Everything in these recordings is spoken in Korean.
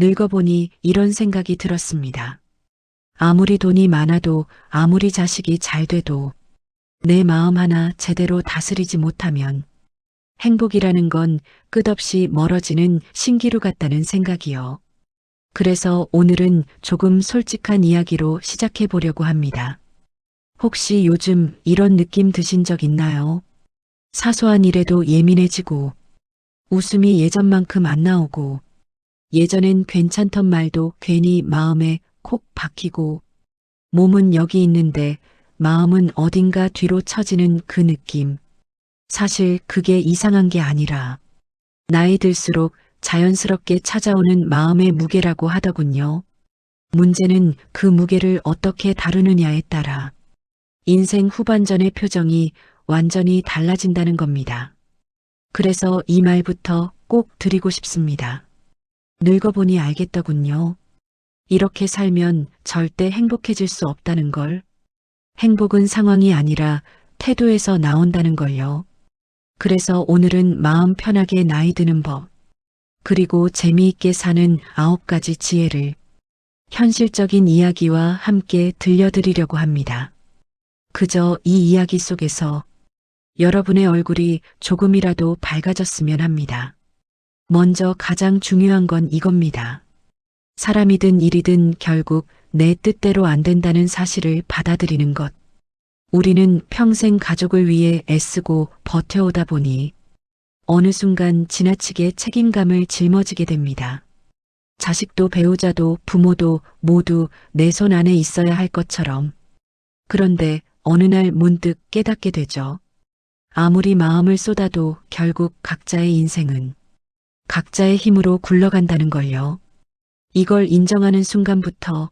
늙어보니 이런 생각이 들었습니다. 아무리 돈이 많아도 아무리 자식이 잘 돼도 내 마음 하나 제대로 다스리지 못하면 행복이라는 건 끝없이 멀어지는 신기루 같다는 생각이요. 그래서 오늘은 조금 솔직한 이야기로 시작해 보려고 합니다. 혹시 요즘 이런 느낌 드신 적 있나요? 사소한 일에도 예민해지고 웃음이 예전만큼 안 나오고 예전엔 괜찮던 말도 괜히 마음에 콕 박히고 몸은 여기 있는데 마음은 어딘가 뒤로 처지는 그 느낌. 사실 그게 이상한 게 아니라 나이 들수록 자연스럽게 찾아오는 마음의 무게라고 하더군요. 문제는 그 무게를 어떻게 다루느냐에 따라 인생 후반전의 표정이 완전히 달라진다는 겁니다. 그래서 이 말부터 꼭 드리고 싶습니다. 늙어보니 알겠더군요. 이렇게 살면 절대 행복해질 수 없다는 걸. 행복은 상황이 아니라 태도에서 나온다는 걸요. 그래서 오늘은 마음 편하게 나이 드는 법, 그리고 재미있게 사는 아홉 가지 지혜를 현실적인 이야기와 함께 들려드리려고 합니다. 그저 이 이야기 속에서 여러분의 얼굴이 조금이라도 밝아졌으면 합니다. 먼저 가장 중요한 건 이겁니다. 사람이든 일이든 결국 내 뜻대로 안 된다는 사실을 받아들이는 것. 우리는 평생 가족을 위해 애쓰고 버텨오다 보니 어느 순간 지나치게 책임감을 짊어지게 됩니다. 자식도 배우자도 부모도 모두 내 손 안에 있어야 할 것처럼. 그런데 어느 날 문득 깨닫게 되죠. 아무리 마음을 쏟아도 결국 각자의 인생은 각자의 힘으로 굴러간다는 걸요. 이걸 인정하는 순간부터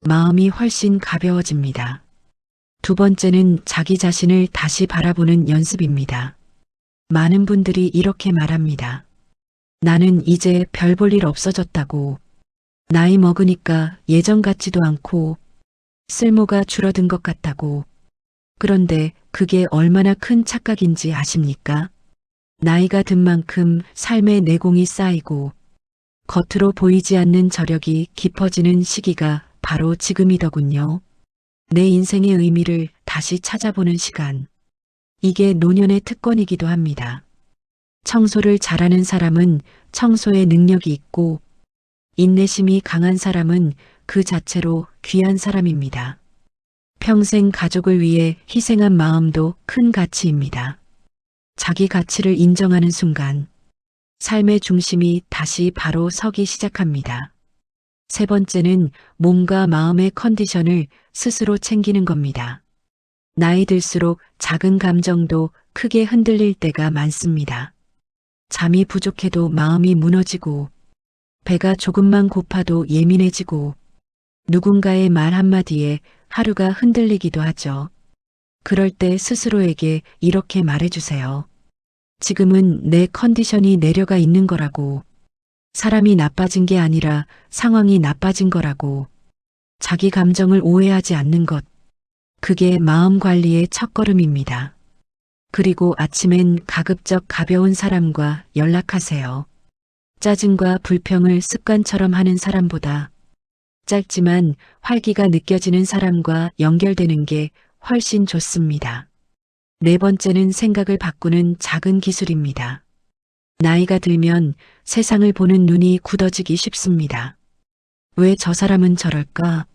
마음이 훨씬 가벼워집니다. 두 번째는 자기 자신을 다시 바라보는 연습입니다. 많은 분들이 이렇게 말합니다. 나는 이제 별 볼 일 없어졌다고. 나이 먹으니까 예전 같지도 않고 쓸모가 줄어든 것 같다고. 그런데 그게 얼마나 큰 착각인지 아십니까? 나이가 든 만큼 삶의 내공이 쌓이고 겉으로 보이지 않는 저력이 깊어지는 시기가 바로 지금이더군요. 내 인생의 의미를 다시 찾아보는 시간. 이게 노년의 특권이기도 합니다. 청소를 잘하는 사람은 청소의 능력이 있고 인내심이 강한 사람은 그 자체로 귀한 사람입니다. 평생 가족을 위해 희생한 마음도 큰 가치입니다. 자기 가치를 인정하는 순간 삶의 중심이 다시 바로 서기 시작합니다. 세 번째는 몸과 마음의 컨디션을 스스로 챙기는 겁니다. 나이 들수록 작은 감정도 크게 흔들릴 때가 많습니다. 잠이 부족해도 마음이 무너지고, 배가 조금만 고파도 예민해지고, 누군가의 말 한마디에 하루가 흔들리기도 하죠. 그럴 때 스스로에게 이렇게 말해주세요. 지금은 내 컨디션이 내려가 있는 거라고. 사람이 나빠진 게 아니라 상황이 나빠진 거라고. 자기 감정을 오해하지 않는 것. 그게 마음 관리의 첫걸음입니다. 그리고 아침엔 가급적 가벼운 사람과 연락하세요. 짜증과 불평을 습관처럼 하는 사람보다 짧지만 활기가 느껴지는 사람과 연결되는 게 훨씬 좋습니다. 네 번째는 생각을 바꾸는 작은 기술입니다. 나이가 들면 세상을 보는 눈이 굳어지기 쉽습니다. 왜 저 사람은 저럴까?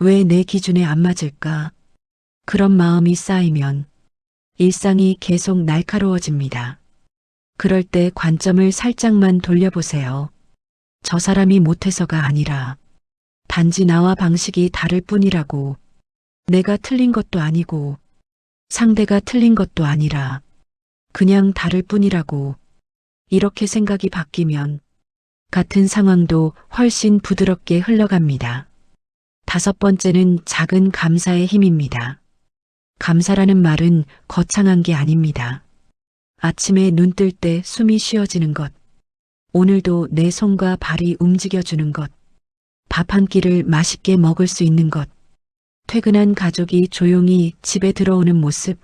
왜 내 기준에 안 맞을까? 그런 마음이 쌓이면 일상이 계속 날카로워집니다. 그럴 때 관점을 살짝만 돌려보세요. 저 사람이 못해서가 아니라 단지 나와 방식이 다를 뿐이라고 내가 틀린 것도 아니고 상대가 틀린 것도 아니라 그냥 다를 뿐이라고 이렇게 생각이 바뀌면 같은 상황도 훨씬 부드럽게 흘러갑니다. 다섯 번째는 작은 감사의 힘입니다. 감사라는 말은 거창한 게 아닙니다. 아침에 눈 뜰 때 숨이 쉬어지는 것, 오늘도 내 손과 발이 움직여주는 것, 밥 한 끼를 맛있게 먹을 수 있는 것, 퇴근한 가족이 조용히 집에 들어오는 모습,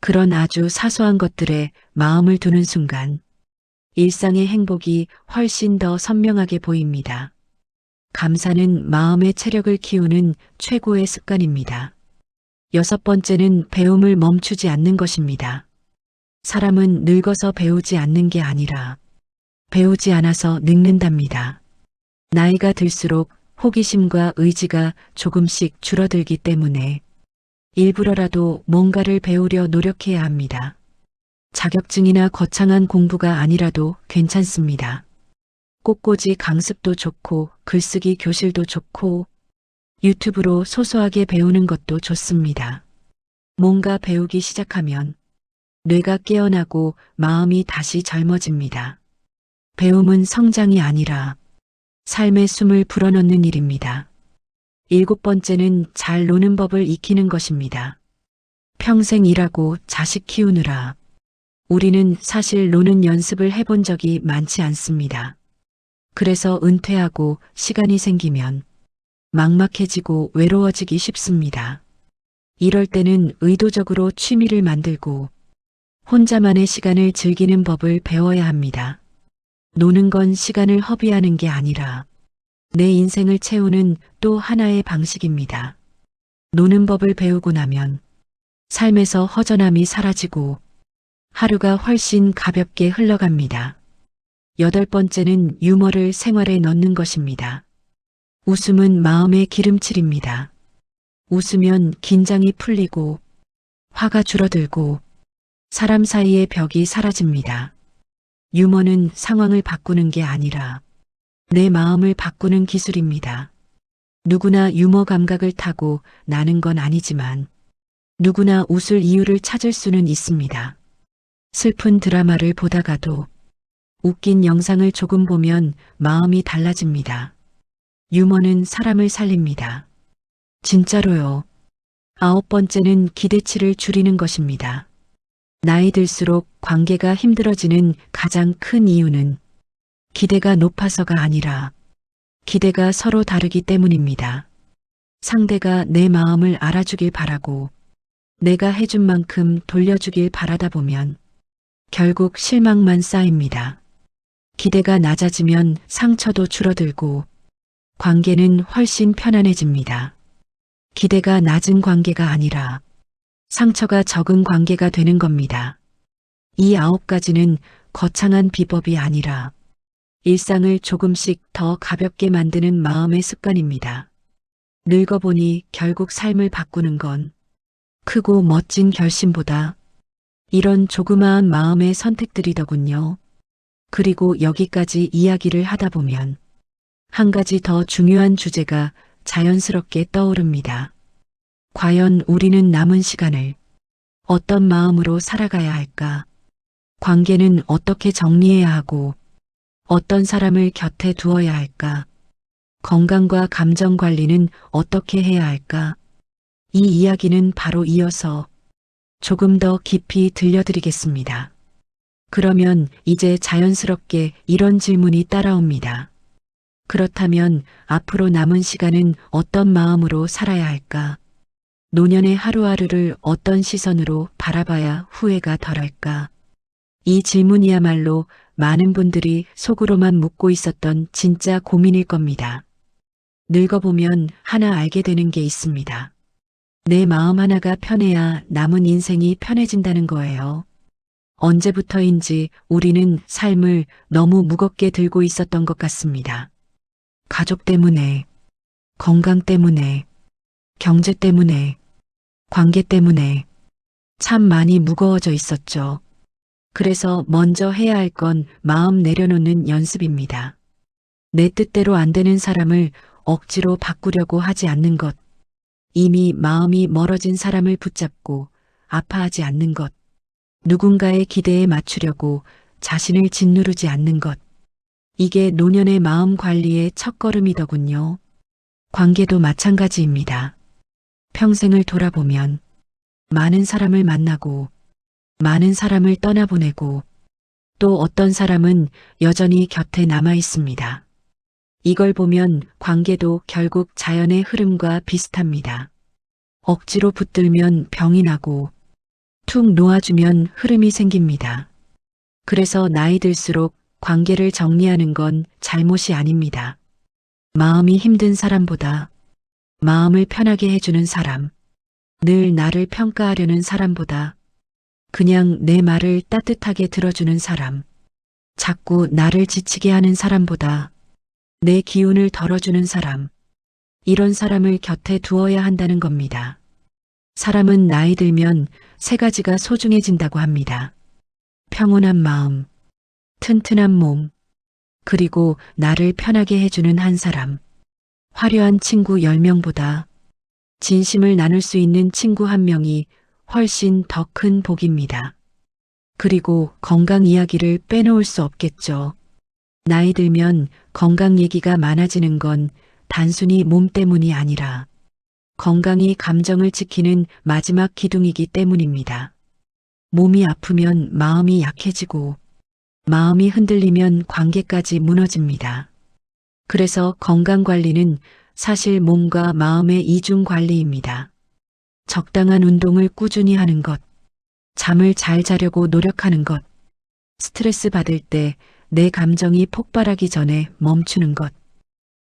그런 아주 사소한 것들에 마음을 두는 순간 일상의 행복이 훨씬 더 선명하게 보입니다. 감사는 마음의 체력을 키우는 최고의 습관입니다. 여섯 번째는 배움을 멈추지 않는 것입니다. 사람은 늙어서 배우지 않는 게 아니라 배우지 않아서 늙는답니다. 나이가 들수록 호기심과 의지가 조금씩 줄어들기 때문에 일부러라도 뭔가를 배우려 노력해야 합니다. 자격증이나 거창한 공부가 아니라도 괜찮습니다. 꽃꽂이 강습도 좋고 글쓰기 교실도 좋고 유튜브로 소소하게 배우는 것도 좋습니다. 뭔가 배우기 시작하면 뇌가 깨어나고 마음이 다시 젊어집니다. 배움은 성장이 아니라 삶의 숨을 불어넣는 일입니다. 일곱 번째는 잘 노는 법을 익히는 것입니다. 평생 일하고 자식 키우느라 우리는 사실 노는 연습을 해본 적이 많지 않습니다. 그래서 은퇴하고 시간이 생기면 막막해지고 외로워지기 쉽습니다. 이럴 때는 의도적으로 취미를 만들고 혼자만의 시간을 즐기는 법을 배워야 합니다. 노는 건 시간을 허비하는 게 아니라 내 인생을 채우는 또 하나의 방식입니다. 노는 법을 배우고 나면 삶에서 허전함이 사라지고 하루가 훨씬 가볍게 흘러갑니다. 여덟 번째는 유머를 생활에 넣는 것입니다. 웃음은 마음의 기름칠입니다. 웃으면 긴장이 풀리고 화가 줄어들고 사람 사이의 벽이 사라집니다. 유머는 상황을 바꾸는 게 아니라 내 마음을 바꾸는 기술입니다. 누구나 유머 감각을 타고 나는 건 아니지만 누구나 웃을 이유를 찾을 수는 있습니다. 슬픈 드라마를 보다가도 웃긴 영상을 조금 보면 마음이 달라집니다. 유머는 사람을 살립니다. 진짜로요. 아홉 번째는 기대치를 줄이는 것입니다. 나이 들수록 관계가 힘들어지는 가장 큰 이유는 기대가 높아서가 아니라 기대가 서로 다르기 때문입니다. 상대가 내 마음을 알아주길 바라고 내가 해준 만큼 돌려주길 바라다 보면 결국 실망만 쌓입니다. 기대가 낮아지면 상처도 줄어들고 관계는 훨씬 편안해집니다. 기대가 낮은 관계가 아니라 상처가 적은 관계가 되는 겁니다. 이 아홉 가지는 거창한 비법이 아니라 일상을 조금씩 더 가볍게 만드는 마음의 습관입니다. 늙어보니 결국 삶을 바꾸는 건 크고 멋진 결심보다 이런 조그마한 마음의 선택들이더군요. 그리고 여기까지 이야기를 하다 보면 한 가지 더 중요한 주제가 자연스럽게 떠오릅니다. 과연 우리는 남은 시간을 어떤 마음으로 살아가야 할까? 관계는 어떻게 정리해야 하고 어떤 사람을 곁에 두어야 할까? 건강과 감정 관리는 어떻게 해야 할까? 이 이야기는 바로 이어서 조금 더 깊이 들려드리겠습니다. 그러면 이제 자연스럽게 이런 질문이 따라옵니다. 그렇다면 앞으로 남은 시간은 어떤 마음으로 살아야 할까? 노년의 하루하루를 어떤 시선으로 바라봐야 후회가 덜할까? 이 질문이야말로 많은 분들이 속으로만 묻고 있었던 진짜 고민일 겁니다. 늙어보면 하나 알게 되는 게 있습니다. 내 마음 하나가 편해야 남은 인생이 편해진다는 거예요. 언제부터인지 우리는 삶을 너무 무겁게 들고 있었던 것 같습니다. 가족 때문에, 건강 때문에, 경제 때문에, 관계 때문에 참 많이 무거워져 있었죠. 그래서 먼저 해야 할 건 마음 내려놓는 연습입니다. 내 뜻대로 안 되는 사람을 억지로 바꾸려고 하지 않는 것. 이미 마음이 멀어진 사람을 붙잡고 아파하지 않는 것. 누군가의 기대에 맞추려고 자신을 짓누르지 않는 것. 이게 노년의 마음 관리의 첫걸음이더군요. 관계도 마찬가지입니다. 평생을 돌아보면 많은 사람을 만나고 많은 사람을 떠나보내고 또 어떤 사람은 여전히 곁에 남아 있습니다. 이걸 보면 관계도 결국 자연의 흐름과 비슷합니다. 억지로 붙들면 병이 나고 툭 놓아주면 흐름이 생깁니다. 그래서 나이 들수록 관계를 정리하는 건 잘못이 아닙니다. 마음이 힘든 사람보다 마음을 편하게 해주는 사람, 늘 나를 평가하려는 사람보다 그냥 내 말을 따뜻하게 들어주는 사람, 자꾸 나를 지치게 하는 사람보다 내 기운을 덜어주는 사람, 이런 사람을 곁에 두어야 한다는 겁니다. 사람은 나이 들면 세 가지가 소중해진다고 합니다. 평온한 마음, 튼튼한 몸, 그리고 나를 편하게 해주는 한 사람. 화려한 친구 10명보다 진심을 나눌 수 있는 친구 한 명이 훨씬 더 큰 복입니다. 그리고 건강 이야기를 빼놓을 수 없겠죠. 나이 들면 건강 얘기가 많아지는 건 단순히 몸 때문이 아니라 건강이 감정을 지키는 마지막 기둥이기 때문입니다. 몸이 아프면 마음이 약해지고 마음이 흔들리면 관계까지 무너집니다. 그래서 건강 관리는 사실 몸과 마음의 이중 관리입니다. 적당한 운동을 꾸준히 하는 것, 잠을 잘 자려고 노력하는 것, 스트레스 받을 때 내 감정이 폭발하기 전에 멈추는 것.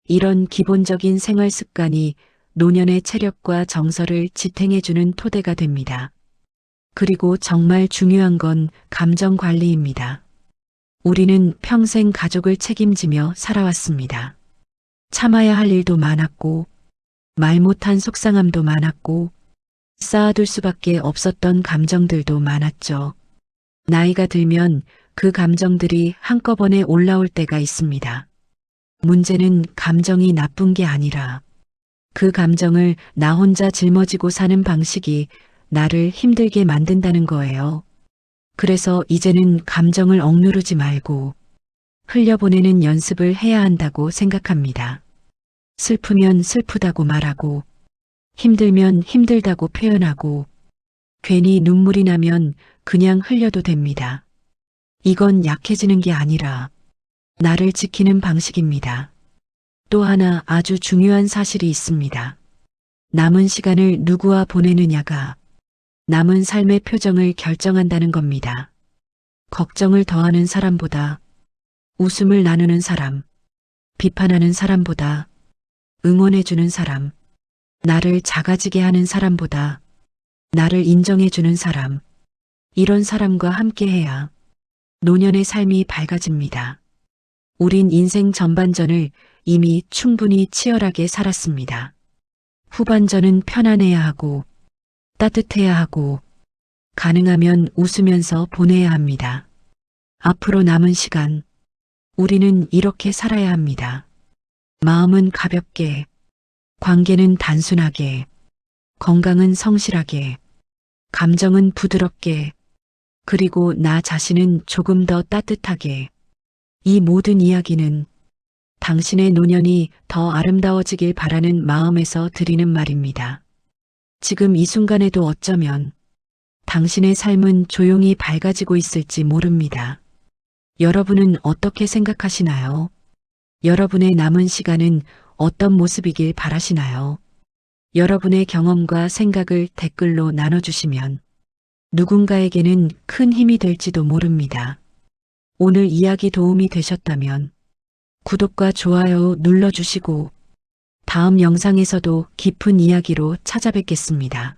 이런 기본적인 생활 습관이 노년의 체력과 정서를 지탱해주는 토대가 됩니다. 그리고 정말 중요한 건 감정 관리입니다. 우리는 평생 가족을 책임지며 살아왔습니다. 참아야 할 일도 많았고, 말 못한 속상함도 많았고, 쌓아둘 수밖에 없었던 감정들도 많았죠. 나이가 들면 그 감정들이 한꺼번에 올라올 때가 있습니다. 문제는 감정이 나쁜 게 아니라 그 감정을 나 혼자 짊어지고 사는 방식이 나를 힘들게 만든다는 거예요. 그래서 이제는 감정을 억누르지 말고 흘려보내는 연습을 해야 한다고 생각합니다. 슬프면 슬프다고 말하고 힘들면 힘들다고 표현하고 괜히 눈물이 나면 그냥 흘려도 됩니다. 이건 약해지는 게 아니라 나를 지키는 방식입니다. 또 하나 아주 중요한 사실이 있습니다. 남은 시간을 누구와 보내느냐가 남은 삶의 표정을 결정한다는 겁니다. 걱정을 더하는 사람보다 웃음을 나누는 사람, 비판하는 사람보다 응원해주는 사람, 나를 작아지게 하는 사람보다 나를 인정해주는 사람, 이런 사람과 함께해야 노년의 삶이 밝아집니다. 우린 인생 전반전을 이미 충분히 치열하게 살았습니다. 후반전은 편안해야 하고 따뜻해야 하고 가능하면 웃으면서 보내야 합니다. 앞으로 남은 시간 우리는 이렇게 살아야 합니다. 마음은 가볍게, 관계는 단순하게, 건강은 성실하게, 감정은 부드럽게, 그리고 나 자신은 조금 더 따뜻하게. 이 모든 이야기는 당신의 노년이 더 아름다워지길 바라는 마음에서 드리는 말입니다. 지금 이 순간에도 어쩌면 당신의 삶은 조용히 밝아지고 있을지 모릅니다. 여러분은 어떻게 생각하시나요? 여러분의 남은 시간은 어떤 모습이길 바라시나요? 여러분의 경험과 생각을 댓글로 나눠주시면 누군가에게는 큰 힘이 될지도 모릅니다. 오늘 이야기 도움이 되셨다면 구독과 좋아요 눌러주시고 다음 영상에서도 깊은 이야기로 찾아뵙겠습니다.